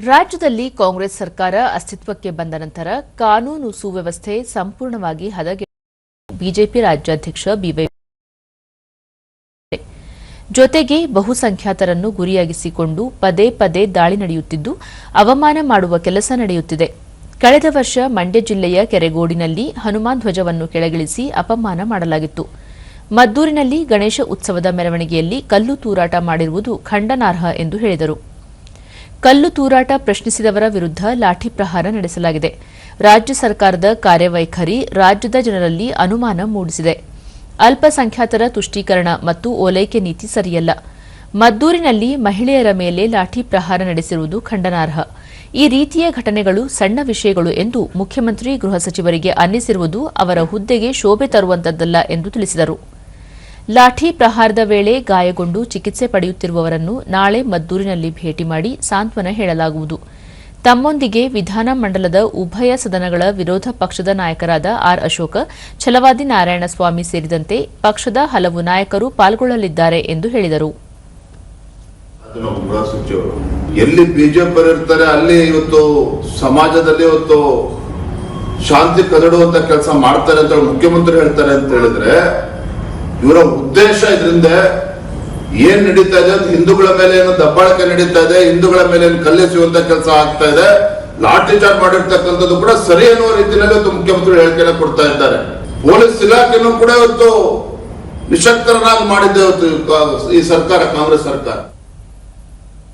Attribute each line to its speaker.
Speaker 1: ರಾಜ್ಯದಲ್ಲಿ ಕಾಂಗ್ರೆಸ್ ಸರ್ಕಾರ ಅಸ್ತಿತ್ವಕ್ಕೆ ಬಂದ ನಂತರ ಕಾನೂನು ಸುವ್ಯವಸ್ಥೆ ಸಂಪೂರ್ಣವಾಗಿ ಹದಗೆ ಬಿಜೆಪಿ ರಾಜ್ಯಾಧ್ಯಕ್ಷ ಬಿವೈ ಜೊತೆಗೆ ಬಹುಸಂಖ್ಯಾತರನ್ನು ಗುರಿಯಾಗಿಸಿಕೊಂಡು ಪದೇ ಪದೇ ದಾಳಿ ನಡೆಯುತ್ತಿದ್ದು, ಅವಮಾನ ಮಾಡುವ ಕೆಲಸ ನಡೆಯುತ್ತಿದೆ. ಕಳೆದ ವರ್ಷ ಮಂಡ್ಯ ಜಿಲ್ಲೆಯ ಕೆರೆಗೋಡಿನಲ್ಲಿ ಹನುಮಾನ್ ಧ್ವಜವನ್ನು ಕೆಳಗಿಳಿಸಿ ಅಪಮಾನ ಮಾಡಲಾಗಿತ್ತು. ಮದ್ದೂರಿನಲ್ಲಿ ಗಣೇಶ ಉತ್ಸವದ ಮೆರವಣಿಗೆಯಲ್ಲಿ ಕಲ್ಲು ತೂರಾಟ ಮಾಡಿರುವುದು ಖಂಡನಾರ್ಹ ಎಂದು ಹೇಳಿದರು. ಕಲ್ಲು ತೂರಾಟ ಪ್ರಶ್ನಿಸಿದವರ ವಿರುದ್ಧ ಲಾಠಿ ಪ್ರಹಾರ ನಡೆಸಲಾಗಿದೆ. ರಾಜ್ಯ ಸರ್ಕಾರದ ಕಾರ್ಯವೈಖರಿ ರಾಜ್ಯದ ಜನರಲ್ಲಿ ಅನುಮಾನ ಮೂಡಿಸಿದೆ. ಅಲ್ಪಸಂಖ್ಯಾತರ ತುಷ್ಟೀಕರಣ ಮತ್ತು ಓಲೈಕೆ ನೀತಿ ಸರಿಯಲ್ಲ. ಮದ್ದೂರಿನಲ್ಲಿ ಮಹಿಳೆಯರ ಮೇಲೆ ಲಾಠಿ ಪ್ರಹಾರ ನಡೆಸಿರುವುದು ಖಂಡನಾರ್ಹ. ಈ ರೀತಿಯ ಘಟನೆಗಳು ಸಣ್ಣ ವಿಷಯಗಳು ಎಂದು ಮುಖ್ಯಮಂತ್ರಿ ಗೃಹ ಸಚಿವರಿಗೆ ಅನ್ನಿಸಿರುವುದು ಅವರ ಹುದ್ದೆಗೆ ಶೋಭೆ ತರುವಂತದ್ದಲ್ಲ ಎಂದು ತಿಳಿಸಿದರು. ಲಾಠಿ ಪ್ರಹಾರದ ವೇಳೆ ಗಾಯಗೊಂಡು ಚಿಕಿತ್ಸೆ ಪಡೆಯುತ್ತಿರುವವರನ್ನು ನಾಳೆ ಮದ್ದೂರಿನಲ್ಲಿ ಭೇಟಿ ಮಾಡಿ ಸಾಂತ್ವನ ಹೇಳಲಾಗುವುದು. ತಮ್ಮೊಂದಿಗೆ ವಿಧಾನಮಂಡಲದ ಉಭಯ ಸದನಗಳ ವಿರೋಧ ಪಕ್ಷದ ನಾಯಕರಾದ ಆರ್ ಅಶೋಕ, ಛಲವಾದಿ ನಾರಾಯಣಸ್ವಾಮಿ ಸೇರಿದಂತೆ ಪಕ್ಷದ ಹಲವು ನಾಯಕರು ಪಾಲ್ಗೊಳ್ಳಲಿದ್ದಾರೆ ಎಂದು ಹೇಳಿದರು.
Speaker 2: ಎಲ್ಲಿ ಬಿಜೆಪಿ ಇರ್ತಾರೆ ಅಲ್ಲಿ ಇವತ್ತು ಸಮಾಜದಲ್ಲಿ ಇವತ್ತು ಶಾಂತಿ ಕದಡುವಂತ ಕೆಲಸ ಮಾಡ್ತಾರೆ ಅಂತ ಮುಖ್ಯಮಂತ್ರಿ ಹೇಳ್ತಾರೆ ಅಂತ ಹೇಳಿದ್ರೆ ಇವರ ಉದ್ದೇಶ ಇದರಿಂದ ಏನ್ ನಡೀತಾ ಇದೆ ಹಿಂದೂಗಳ ಮೇಲೆ ಏನು ದಬ್ಬಾಳಿಕೆ ನಡೀತಾ ಇದೆ, ಹಿಂದೂಗಳ ಮೇಲೆ ಏನು ಕಲ್ಲೆಸುವಂತ ಕೆಲಸ ಆಗ್ತಾ ಇದೆ ಲಾಠಿ ಚಾರ್ಜ್ ಮಾಡಿರ್ತಕ್ಕಂಥದ್ದು ಕೂಡ ಸರಿ ಅನ್ನುವ ರೀತಿಯಲ್ಲಿ ಮುಖ್ಯಮಂತ್ರಿಗಳು ಮುಖ್ಯಮಂತ್ರಿ ಹೇಳಿಕೆಯನ್ನು ಕೊಡ್ತಾ ಇದ್ದಾರೆ. ಪೊಲೀಸ್ ಇಲಾಖೆನೂ ಕೂಡ ಇವತ್ತು ನಿಶಕ್ತರನ್ನಾಗಿ ಮಾಡಿದ್ದೆ ಈ ಸರ್ಕಾರ, ಕಾಂಗ್ರೆಸ್ ಸರ್ಕಾರ.